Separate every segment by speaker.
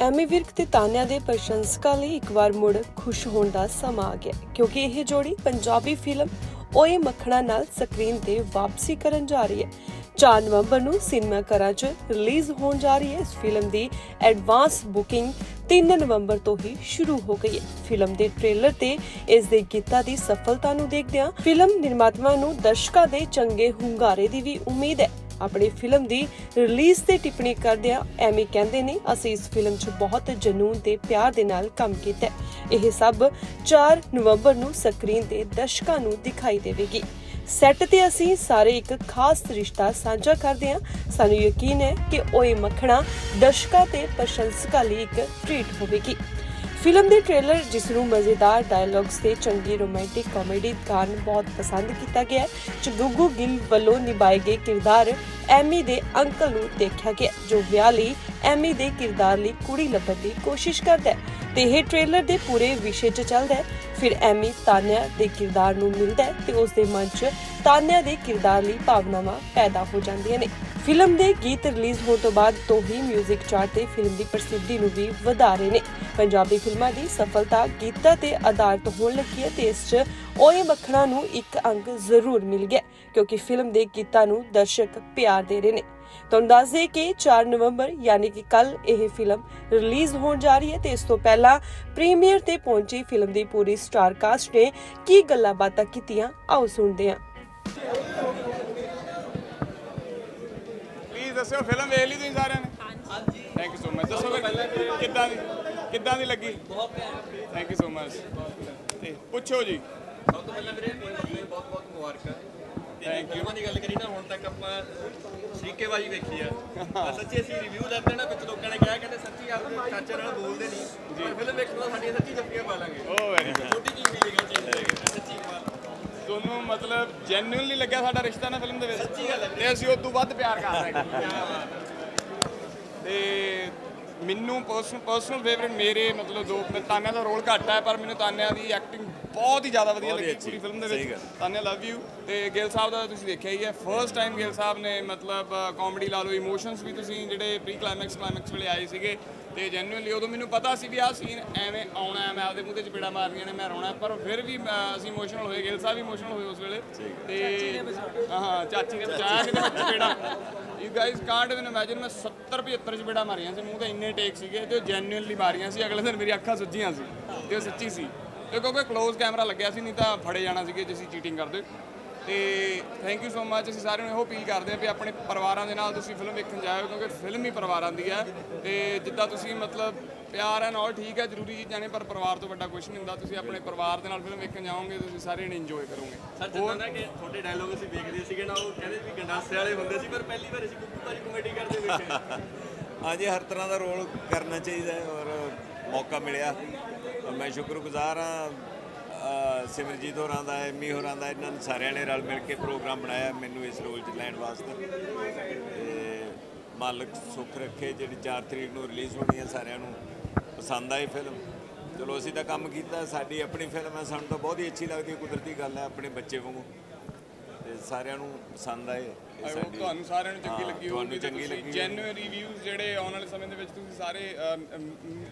Speaker 1: ਐਮੀ ਵਿਰਕ ਤੇ ਤਾਨਿਆ ਦੇ ਪ੍ਰਸ਼ੰਸਕਾਂ ਲਈ ਇੱਕ ਵਾਰ ਮੁੜ ਖੁਸ਼ ਹੋਣ ਦਾ ਸਮਾਂ ਆ ਗਿਆ, ਕਿਉਂਕਿ ਇਹ ਜੋੜੀ ਪੰਜਾਬੀ ਫਿਲਮ ਓਏ ਮੱਖਣਾ ਨਾਲ ਸਕਰੀਨ ਤੇ ਵਾਪਸੀ ਕਰਨ ਜਾ ਰਹੀ ਹੈ। 4 ਨਵੰਬਰ ਨੂੰ ਸਿਨੇਮਾ ਘਰਾਂ 'ਚ ਰਿਲੀਜ਼ ਹੋਣ ਜਾ ਰਹੀ ਹੈ। ਇਸ ਫਿਲਮ ਦੀ ਐਡਵਾਂਸ ਬੁਕਿੰਗ 3 ਨਵੰਬਰ ਤੋਂ ਹੀ ਸ਼ੁਰੂ ਹੋ ਗਈ ਹੈ। ਫਿਲਮ ਦੇ ਟ੍ਰੇਲਰ ਤੇ ਇਸ ਦੇ ਗੀਤਾਂ ਦੀ ਸਫਲਤਾ ਨੂੰ ਦੇਖਦਿਆਂ ਫਿਲਮ ਨਿਰਮਾਤਾਵਾਂ ਨੂੰ ਦਰਸ਼ਕਾਂ ਦੇ ਚੰਗੇ ਹੁੰਗਾਰੇ ਦੀ ਵੀ ਉਮੀਦ ਹੈ। ਆਪਣੀ ਫਿਲਮ ਦੀ ਰਿਲੀਜ਼ ਤੇ ਟਿੱਪਣੀ ਕਰਦਿਆਂ ਐਮੀ ਕਹਿੰਦੇ ਨੇ, ਅਸੀਂ ਇਸ ਫਿਲਮ 'ਚ ਬਹੁਤ ਜਨੂਨ ਤੇ ਪਿਆਰ ਦੇ ਨਾਲ ਕੰਮ ਕੀਤਾ ਇਹ ਸਭ 4 ਨਵੰਬਰ ਨੂੰ ਸਕਰੀਨ ਤੇ ਦਰਸ਼ਕਾਂ ਨੂੰ ਦਿਖਾਈ ਦੇਵੇਗੀ। ਸੈੱਟ ਤੇ ਅਸੀਂ ਸਾਰੇ ਇੱਕ ਖਾਸ ਰਿਸ਼ਤਾ ਸਾਂਝਾ ਕਰਦੇ ਹਾਂ। ਸਾਨੂੰ ਯਕੀਨ ਹੈ ਕਿ ਓਏ ਮੱਖਣਾ ਦਰਸ਼ਕਾਂ ਤੇ ਪ੍ਰਸ਼ੰਸਕਾਂ ਲਈ ਇੱਕ ਟ੍ਰੀਟ ਹੋਵੇਗੀ। ਫਿਲਮ ਦੇ ਟ੍ਰੇਲਰ ਜਿਸ ਨੂੰ ਮਜ਼ੇਦਾਰ ਡਾਇਲੌਗਸ ਤੇ ਚੰਗੀ ਰੋਮਾਂਟਿਕ ਕਾਮੇਡੀ ਕਾਰਨ ਬਹੁਤ ਪਸੰਦ ਕੀਤਾ ਗਿਆ ਹੈ, ਚ ਗੁੱਗੂ ਗਿੱਲ ਵੱਲੋਂ ਨਿਭਾਏ ਗਏ ਕਿਰਦਾਰ ਐਮੀ ਦੇ ਅੰਕਲ ਨੂੰ ਦੇਖਿਆ ਗਿਆ ਜੋ ਵਿਆਹ ਲਈ ਐਮੀ ਦੇ ਕਿਰਦਾਰ ਲਈ ਕੁੜੀ ਲੱਭਣ ਦੀ ਕੋਸ਼ਿਸ਼ ਕਰਦਾ ਹੈ। ਤੇ ਇਹ ਟ੍ਰੇਲਰ ਦੇ ਪੂਰੇ ਵਿਸ਼ੇ 'ਚ ਚੱਲਦਾ ਹੈ। ਫਿਰ ਐਮੀ ਤਾਨਿਆ ਦੇ ਕਿਰਦਾਰ ਨੂੰ ਮਿਲਦਾ ਹੈ ਤੇ ਉਸ ਦੇ ਮਨ 'ਚ ਤਾਨਿਆ ਦੇ ਕਿਰਦਾਰ ਲਈ ਭਾਵਨਾਵਾਂ ਪੈਦਾ ਹੋ ਜਾਂਦੀਆਂ ਨੇ। ਫਿਲਮ ਦੇ ਗੀਤ ਰਿਲੀਜ਼ ਹੋਣ ਤੋਂ ਬਾਅਦ ਤੋਂ ਹੀ 뮤직 ਚਾਰਟ ਤੇ ਫਿਲਮ ਦੀ ਪ੍ਰਸਿੱਧੀ ਨੂੰ ਵੀ ਵਧਾ ਰਹੇ ਨੇ। ਪੰਜਾਬੀ ਫਿਲਮਾਂ ਦੀ ਸਫਲਤਾ ਗੀਤਾਂ ਤੇ ਆਧਾਰਿਤ ਹੋਣ ਲੱਗੀ ਹੈ ਤੇ ਇਸ 'ਚ ਓਏ ਮੱਖਣਾ ਨੂੰ ਇੱਕ ਅੰਗ ਜ਼ਰੂਰ ਮਿਲ ਗਿਆ ਕਿਉਂਕਿ ਫਿਲਮ ਦੇ ਗੀਤਾਂ ਨੂੰ ਦਰਸ਼ਕ ਪਿਆਰ ਦੇ ਰਹੇ ਨੇ। ਤੁਹਾਨੂੰ ਦੱਸ ਦੇ ਕਿ 4 ਨਵੰਬਰ ਯਾਨੀ ਕਿ ਕੱਲ ਇਹ ਫਿਲਮ ਰਿਲੀਜ਼ ਹੋਣ ਜਾ ਰਹੀ ਹੈ ਤੇ ਇਸ ਤੋਂ ਪਹਿਲਾਂ ਪ੍ਰੀਮੀਅਰ ਤੇ ਪਹੁੰਚੀ ਫਿਲਮ ਦੀ ਪੂਰੀ ਸਟਾਰ ਕਾਸਟ ਨੇ ਕੀ ਗੱਲਾਂ ਬਾਤਾਂ ਕੀਤੀਆਂ? ਆਓ ਸੁਣਦੇ ਹਾਂ।
Speaker 2: ਪਲੀਜ਼ ਦੱਸਿਓ ਫਿਲਮ ਵੇਖ ਲਈ ਤੁਸੀਂ ਸਾਰਿਆਂ ਨੇ? ਹਾਂਜੀ। ਥੈਂਕ ਯੂ ਸੋ ਮਚ ਦੱਸੋ ਫਿਰ ਕਿੱਦਾਂ ਦੀ ਕਿੱਦਾਂ ਦੀ ਲੱਗੀ? ਬਹੁਤ ਪਿਆਰੀ ਥੈਂਕ ਯੂ ਸੋ ਮਚ ਤੇ ਪੁੱਛੋ ਜੀ।
Speaker 3: ਸਭ ਤੋਂ ਪਹਿਲਾਂ ਵੀਰੇ ਬਹੁਤ ਬਹੁਤ ਮੁਬਾਰਕਾਂ. ਫਿਲਮਾਂ ਦੀ ਗੱਲ ਕਰੀ ਨਾ ਹੁਣ ਤੱਕ ਆਪਾਂ ਸ਼ਰੀਕੇਬਾਜੀ ਵੇਖੀ ਆ। ਸੱਚੀ ਅਸੀਂ ਰਿਵਿਊ ਲੈਂਦੇ ਨਾ ਵਿੱਚ ਲੋਕਾਂ ਨੇ ਕਿਹਾ ਕਹਿੰਦੇ ਸੱਚੀ ਆਪਣੇ ਚਾਚੇ ਨਾਲ ਬੋਲਦੇ ਨਹੀਂ। ਪਰ ਫਿਲਮ ਵੇਖਣ ਤੋਂ ਸਾਡੀਆਂ ਸੱਚੀ ਜੱਫੀਆਂ ਪਾ ਲਾਂਗੇ।
Speaker 2: ਓ ਵੈਰੀ ਗੁੱਡ
Speaker 3: ਛੋਟੀ ਜਿਹੀ ਫੀਲਿੰਗ ਹੈ ਚੀਜ਼ ਸੱਚੀ
Speaker 2: ਤੁਹਾਨੂੰ ਮਤਲਬ ਜੈਨੂਇਨਲੀ ਲੱਗਿਆ ਸਾਡਾ ਰਿਸ਼ਤਾ ਨਾ ਫਿਲਮ ਦੇ ਵਿੱਚ?
Speaker 3: ਸੱਚੀ ਗੱਲ ਹੈ।
Speaker 2: ਤੇ ਅਸੀਂ ਉਸ ਤੋਂ ਵੱਧ ਪਿਆਰ ਕਰ ਰਹੇ ਹਾਂ। ਤੇ ਮੈਨੂੰ ਪਰਸਨਲ ਪਰਸਨਲ ਫੇਵਰਿਟ ਮੇਰੇ ਮਤਲਬ ਦੋ ਮੈਂ ਤਾਨਿਆ ਦਾ ਰੋਲ ਘੱਟ ਹੈ ਪਰ ਮੈਨੂੰ ਤਾਨਿਆ ਦੀ ਐਕਟਿੰਗ ਬਹੁਤ ਹੀ ਜ਼ਿਆਦਾ ਵਧੀਆ ਲੱਗੀ ਪੂਰੀ ਫਿਲਮ ਦੇ ਵਿੱਚ। ਤਾਨਿਆ ਲਵ ਯੂ ਤੇ ਗਿੱਲ ਸਾਹਿਬ ਦਾ ਤੁਸੀਂ ਦੇਖਿਆ ਹੀ ਹੈ। ਫਰਸਟ ਟਾਈਮ ਗਿੱਲ ਸਾਹਿਬ ਨੇ ਮਤਲਬ ਕਾਮੇਡੀ ਲਾ ਲਓ ਇਮੋਸ਼ਨਸ ਵੀ ਤੁਸੀਂ ਜਿਹੜੇ ਪ੍ਰੀ ਕਲਾਈਮੈਕਸ ਕਲਾਈਮੈਕਸ ਵੇਲੇ ਆਏ ਸੀਗੇ ਤੇ ਜੈਨੂਇਨਲੀ ਉਦੋਂ ਮੈਨੂੰ ਪਤਾ ਸੀ ਵੀ ਆਹ ਸੀਨ ਐਵੇਂ ਆਉਣਾ ਹੈ ਮੈਂ ਆਪਦੇ ਮੂੰਹ ਤੇ ਚਪੇੜਾ ਮਾਰਨੀਆਂ ਨੇ ਮੈਂ ਰੋਣਾ ਪਰ ਫਿਰ ਵੀ ਅਸੀਂ ਇਮੋਸ਼ਨਲ ਹੋਏ ਗਿੱਲ ਸਾਹਿਬ ਵੀ ਇਮੋਸ਼ਨਲ ਹੋਏ ਉਸ ਵੇਲੇ। ਤੇ ਹਾਂ ਚਾਚੀ ਨੇ ਬਚਾਇਆ ਕਿਤੇ ਚਪੇੜਾ। You guys can't even imagine ਮੈਂ 70 75 ਬੇੜਾ ਮਾਰੀਆਂ ਸੀ, ਮੂੰਹ ਤੇ ਇੰਨੇ ਟੇਕ ਸੀਗੇ ਤੇ ਜੈਨੂਇਨਲੀ ਮਾਰੀਆਂ ਸੀ, ਅਗਲੇ ਦਿਨ ਮੇਰੀ ਅੱਖਾਂ ਸੁੱਜੀਆਂ ਸੀ ਤੇ ਉਹ ਸੱਚੀ ਸੀ। ਤੇ ਕਿਉਂਕਿ ਕਲੋਜ਼ ਕੈਮਰਾ ਲੱਗਿਆ ਸੀ, ਨਹੀਂ ਤਾਂ ਫੜੇ ਜਾਣਾ ਸੀਗੇ ਜੇ ਅਸੀਂ ਚੀਟਿੰਗ ਕਰਦੇ। ਤੇ ਥੈਂਕ ਯੂ ਸੋ ਮੱਚ ਅਸੀਂ ਸਾਰਿਆਂ ਨੂੰ ਇਹੋ ਅਪੀਲ ਕਰਦੇ ਹਾਂ ਵੀ ਆਪਣੇ ਪਰਿਵਾਰਾਂ ਦੇ ਨਾਲ ਤੁਸੀਂ ਫਿਲਮ ਵੇਖਣ ਜਾਇਓ ਕਿਉਂਕਿ ਫਿਲਮ ਹੀ ਪਰਿਵਾਰਾਂ ਦੀ ਹੈ। ਤੇ ਜਿੱਦਾਂ ਤੁਸੀਂ ਮਤਲਬ ਪਿਆਰ ਹੈ ਨਾਲ ਠੀਕ ਹੈ ਜ਼ਰੂਰੀ ਚੀਜ਼ਾਂ ਨੇ ਪਰ ਪਰਿਵਾਰ ਤੋਂ ਵੱਡਾ ਕੁਝ ਨਹੀਂ ਹੁੰਦਾ। ਤੁਸੀਂ ਆਪਣੇ ਪਰਿਵਾਰ ਦੇ ਨਾਲ ਫਿਲਮ ਵੇਖਣ ਜਾਓਗੇ ਤੁਸੀਂ ਸਾਰੇ ਨੇ ਇੰਜੋਏ ਕਰੋਗੇ।
Speaker 3: ਸਰ ਜਿੱਦਾਂ ਨਾ ਕਿ ਤੁਹਾਡੇ ਡਾਇਲੋਗ ਅਸੀਂ ਵੇਖਦੇ ਸੀਗੇ ਨਾ ਉਹ ਕਹਿੰਦੇ ਵੀ ਗੰਡਾਸੇ ਵਾਲੇ ਹੁੰਦੇ ਸੀ ਪਰ ਪਹਿਲੀ ਵਾਰ ਅਸੀਂ ਕੁੱਕੂ ਭਾਜੀ ਕਮੇਡੀ ਕਰਦੇ ਵੇਖੇ।
Speaker 4: ਹਾਂਜੀ ਹਰ ਤਰ੍ਹਾਂ ਦਾ ਰੋਲ ਕਰਨਾ ਚਾਹੀਦਾ ਹੈ ਔਰ ਮੌਕਾ ਮਿਲਿਆ। ਮੈਂ ਸ਼ੁਕਰਗੁਜ਼ਾਰ ਹਾਂ ਸਿਮਰਜੀਤ ਹੋਰਾਂ ਦਾ ਐਮੀ ਹੋਰਾਂ ਦਾ ਇਹਨਾਂ ਨੇ ਸਾਰਿਆਂ ਨੇ ਰਲ ਮਿਲ ਕੇ ਪ੍ਰੋਗਰਾਮ ਬਣਾਇਆ ਮੈਨੂੰ ਇਸ ਰੋਲ 'ਚ ਲੈਣ ਵਾਸਤੇ। ਤੇ ਮਾਲਕ ਸੁੱਖ ਰੱਖੇ ਜਿਹੜੀ 4 ਤਰੀਕ ਨੂੰ ਰਿਲੀਜ਼ ਹੋਣੀ ਹੈ ਸਾਰਿਆਂ ਨੂੰ ਪਸੰਦ ਆਈ ਫਿਲਮ। ਚਲੋ ਅਸੀਂ ਤਾਂ ਕੰਮ ਕੀਤਾ ਸਾਡੀ ਆਪਣੀ ਫਿਲਮ ਹੈ ਸਾਨੂੰ ਤਾਂ ਬਹੁਤ ਹੀ ਅੱਛੀ ਲੱਗਦੀ ਹੈ ਕੁਦਰਤੀ ਗੱਲ ਹੈ ਆਪਣੇ ਬੱਚੇ ਵਾਂਗੂ। ਤੇ ਸਾਰਿਆਂ ਨੂੰ ਪਸੰਦ ਆਏ ਸਾਡੀ-
Speaker 2: ਤੁਹਾਨੂੰ ਸਾਰਿਆਂ ਨੂੰ ਚੰਗੀ ਲੱਗੀ ਹੋਊਗੀ
Speaker 4: ਚੰਗੀ ਲੱਗੀ
Speaker 2: ਜੈਨੂਇਨ ਰਿਵਿਊਜ਼ ਜਿਹੜੇ ਆਉਣ ਵਾਲੇ ਸਮੇਂ ਦੇ ਵਿੱਚ ਤੁਸੀਂ ਸਾਰੇ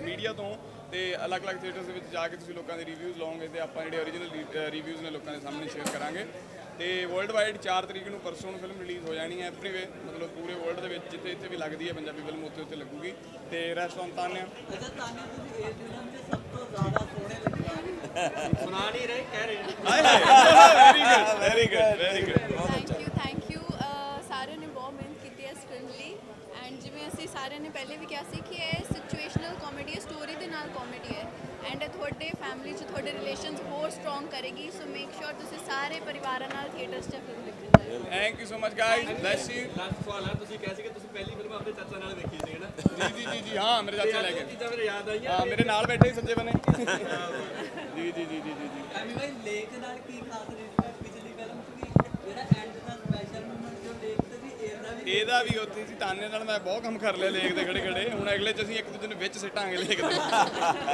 Speaker 2: ਮੀਡੀਆ ਤੋਂ ਤੇ ਅਲੱਗ-ਅਲੱਗ ਥੀਏਟਰਸ ਦੇ ਵਿੱਚ ਜਾ ਕੇ ਤੁਸੀਂ ਲੋਕਾਂ ਦੇ ਰਿਵਿਊਜ਼ ਲਓਗੇ ਤੇ ਆਪਾਂ ਜਿਹੜੇ ਓਰੀਜਨਲ ਰਿਵਿਊਜ਼ ਨੇ ਲੋਕਾਂ ਦੇ ਸਾਹਮਣੇ ਸ਼ੇਅਰ ਕਰਾਂਗੇ। ਤੇ ਵਰਲਡ ਵਾਈਡ 4 ਤਰੀਕ ਨੂੰ ਪਰਸੋਂ ਨੂੰ ਫਿਲਮ ਰਿਲੀਜ਼ ਹੋ ਜਾਣੀ ਹੈ ਐਵਰੀਵੇ ਮਤਲਬ ਪੂਰੇ ਵਰਲਡ ਦੇ ਵਿੱਚ ਜਿੱਥੇ ਜਿੱਥੇ ਵੀ ਲੱਗਦੀ ਹੈ ਪੰਜਾਬੀ ਫਿਲਮ ਉੱਥੇ ਉੱਥੇ ਲੱਗੂਗੀ। ਤੇ ਰੈਸਟੋਰੈਂਟ ਤਾਨਿਆ।
Speaker 5: ਅੱਛਾ ਤਾਨੇ ਤੁਸੀਂ ਇਸ ਫਿਲਮ 'ਚ ਸਭ ਤੋਂ ਜ਼ਿਆਦਾ ਸੋਹਣੇ ਲੱਗੇ
Speaker 3: ਸੁਣਾ ਨਹੀਂ ਰਹੇ ਕਹਿ ਰਹੇ ਨੇ।
Speaker 2: Very good very good very good
Speaker 6: ਜਿਵੇਂ ਅਸੀਂ ਸਾਰਿਆਂ ਨੇ ਪਹਿਲੇ ਵੀ ਕਿਹਾ ਸੀ ਕਿ ਇਹ ਸਿਚੁਏਸ਼ਨਲ ਕਾਮੇਡੀ ਹੈ ਸਟੋਰੀ ਦੇ ਨਾਲ ਕਾਮੇਡੀ ਹੈ ਐਂਡ ਇਹ ਤੁਹਾਡੇ ਫੈਮਿਲੀ 'ਚ ਤੁਹਾਡੇ ਰਿਲੇਸ਼ਨਸ ਹੋਰ ਸਟਰੋਂਗ ਕਰੇਗੀ ਸੋ ਮੇਕ ਸ਼ੋਰ ਤੁਸੀਂ ਸਾਰੇ ਪਰਿਵਾਰਾਂ ਨਾਲ ਥੀਏਟਰਸ 'ਚ ਫਿਲਮ ਦੇਖਣ ਜਾਓ।
Speaker 2: Thank you so much guys bless you
Speaker 3: last ਸਵਾਲ ਹੈ ਤੁਸੀਂ ਕਿਹਾ ਸੀ ਕਿ ਤੁਸੀਂ ਪਹਿਲੀ ਫਿਲਮ ਆਪਣੇ ਚਾਚਾ ਨਾਲ ਵੇਖੀ ਸੀ ਨਾ
Speaker 2: ਜੀ ਜੀ ਜੀ ਜੀ ਹਾਂ ਮੇਰੇ ਚਾਚਾ ਲੈ ਕੇ।
Speaker 3: ਚੀਜ਼ਾਂ ਮੇਰੇ ਯਾਦ ਆਈਆਂ
Speaker 2: ਹਾਂ ਮੇਰੇ ਨਾਲ ਬੈਠੇ ਸੱਜੇ ਬਨੇ। ਜੀ ਜੀ ਜੀ ਜੀ ਜੀ ਜੀ।
Speaker 5: ਐਮੀ ਭਾਈ ਲੇਕ ਨਾਲ ਕੀ ਖਾਸ
Speaker 2: ਇਹਦਾ ਵੀ ਉੱਥੇ ਸੀ, ਤਾਨੇ ਨਾਲ ਮੈਂ ਬਹੁਤ ਕੰਮ ਕਰ ਲਿਆ ਲੇਖ ਦੇ ਖੜੇ ਖੜੇ ਹੁਣ ਅਗਲੇ ਚ ਅਸੀਂ ਇੱਕ ਦੂਜੇ ਨੂੰ ਵਿੱਚ ਸਿੱਟਾਂਗੇ ਲੇਖ ਦੇ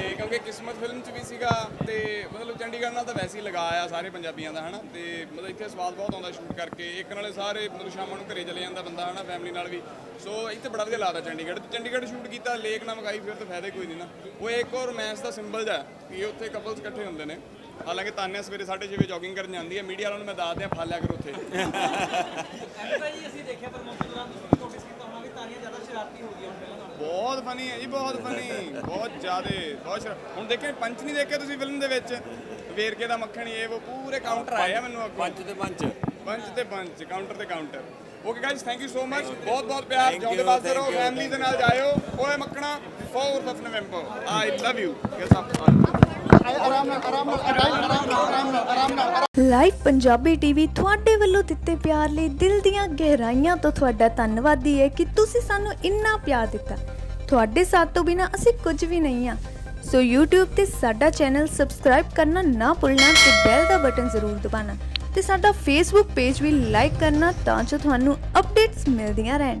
Speaker 2: ਤੇ ਕਿਉਂਕਿ ਕਿਸਮਤ ਫਿਲਮ ਚ ਵੀ ਸੀਗਾ ਤੇ ਮਤਲਬ ਚੰਡੀਗੜ੍ਹ ਨਾਲ ਤਾਂ ਵੈਸੇ ਹੀ ਲਗਾ ਆ ਸਾਰੇ ਪੰਜਾਬੀਆਂ ਦਾ, ਹਨਾ? ਤੇ ਮਤਲਬ ਇੱਥੇ ਸਵਾਦ ਬਹੁਤ ਆਉਂਦਾ ਸ਼ੂਟ ਕਰਕੇ। ਇੱਕ ਨਾਲੇ ਸਾਰੇ ਮਤਲਬ ਸ਼ਾਮਾਂ ਨੂੰ ਘਰੇ ਚਲੇ ਜਾਂਦਾ ਬੰਦਾ, ਹਨਾ? ਫੈਮਿਲੀ ਨਾਲ ਵੀ। ਸੋ ਇੱਥੇ ਬੜਾ ਵਧੀਆ ਲੱਗਦਾ ਚੰਡੀਗੜ੍ਹ। ਤੇ ਚੰਡੀਗੜ੍ਹ ਸ਼ੂਟ ਕੀਤਾ, ਲੇਕ ਨਾ ਮਗਾਈ ਫਿਰ ਤਾਂ ਫਾਇਦਾ ਕੋਈ ਨਹੀਂ ਨਾ। ਉਹ ਇੱਕ ਹੋਰ ਰੋਮਾਂਸ ਦਾ ਸਿੰਬਲ ਜਿਹਾ ਕਿ ਉੱਥੇ ਕਪਲਸ ਇਕੱਠੇ ਹੁੰਦੇ ਨੇ। ਹਾਲਾਂਕਿ ਤਾਨਿਆ ਸਵੇਰੇ 6:30 ਵਜੇ ਜੋਗਿੰਗ ਕਰਨ ਜਾਂਦੀ ਹੈ ਮੀਡੀਆ ਵਾਲਿਆਂ ਨੂੰ ਮੈਂ ਦੱਸ ਦਿਆਂ ਫੜ ਲਿਆ ਕਰੋ ਉੱਥੇ।
Speaker 5: ਐਮੀ ਜੀ ਅਸੀਂ ਦੇਖਿਆ ਪ੍ਰਮੋਸ਼ਨ ਦੌਰਾਨ ਤੁਸੀਂ ਨੋਟਿਸ ਕੀਤਾ ਹੋਣਾ ਵੀ ਤਾਨੀਆਂ ਜ਼ਿਆਦਾ ਸ਼ਰਾਰਤੀ ਹੋ ਗਈਆਂ ਪਹਿਲਾਂ ਨਾਲੋਂ।
Speaker 2: ਬਹੁਤ ਫਨੀ ਹੈ ਜੀ ਬਹੁਤ ਫਨੀ ਬਹੁਤ ਜ਼ਿਆਦੇ ਬਹੁਤ ਸ਼ਰ- ਹੁਣ ਦੇਖੇ ਪੰਚ ਨਹੀਂ ਦੇਖਿਆ ਤੁਸੀਂ ਫਿਲਮ ਦੇ ਵਿੱਚ? ਵੇਰਕੇ ਦਾ ਮੱਖਣ ਇਹ ਉਹ ਪੂਰੇ ਕਾਊਂਟਰ ਆਏ ਆ ਮੈਨੂੰ ਅੱਗੋਂ।
Speaker 4: ਪੰਜ ਤੇ ਪੰਜ
Speaker 2: ਪੰਚ ਤੇ ਪੰਚ ਕਾਊਂਟਰ ਤੇ counter okay guys thank you so much ਬਹੁਤ ਬਹੁਤ ਪਿਆਰ
Speaker 4: Thank
Speaker 2: ਜਿਉਂਦੇ
Speaker 4: you,
Speaker 2: ਬਾਸਤੇ ਰਹੋ
Speaker 4: thank
Speaker 2: ਫੈਮਿਲੀ ਦੇ ਨਾਲ ਜਾਇਓ। ਓਏ ਮੱਖਣਾ 4th of November I love you ਆਪ
Speaker 7: ਲਾਈਵ ਪੰਜਾਬੀ ਟੀਵੀ ਤੁਹਾਡੇ ਵੱਲੋਂ ਦਿੱਤੇ ਪਿਆਰ ਲਈ ਦਿਲ ਦੀਆਂ ਗਹਿਰਾਈਆਂ ਤੋਂ ਤੁਹਾਡਾ ਧੰਨਵਾਦੀ ਹੈ ਕਿ ਤੁਸੀਂ ਸਾਨੂੰ ਇੰਨਾ ਪਿਆਰ ਦਿੱਤਾ। ਤੁਹਾਡੇ ਸਾਥ ਤੋਂ ਬਿਨਾ ਅਸੀਂ ਕੁਝ ਵੀ ਨਹੀਂ ਆ ਸੋ YouTube ਤੇ ਸਾਡਾ ਚੈਨਲ ਸਬਸਕ੍ਰਾਈਬ ਕਰਨਾ ਨਾ ਭੁੱਲਣਾ ਤੇ ਬੈਲ ਦਾ ਬਟਨ ਜ਼ਰੂਰ ਦਬਾਉਣਾ ਤੇ ਸਾਡਾ Facebook ਪੇਜ ਵੀ ਲਾਈਕ ਕਰਨਾ ਤਾਂ ਜੋ ਤੁਹਾਨੂੰ ਅਪਡੇਟਸ ਮਿਲਦੀਆਂ ਰਹਿਣ।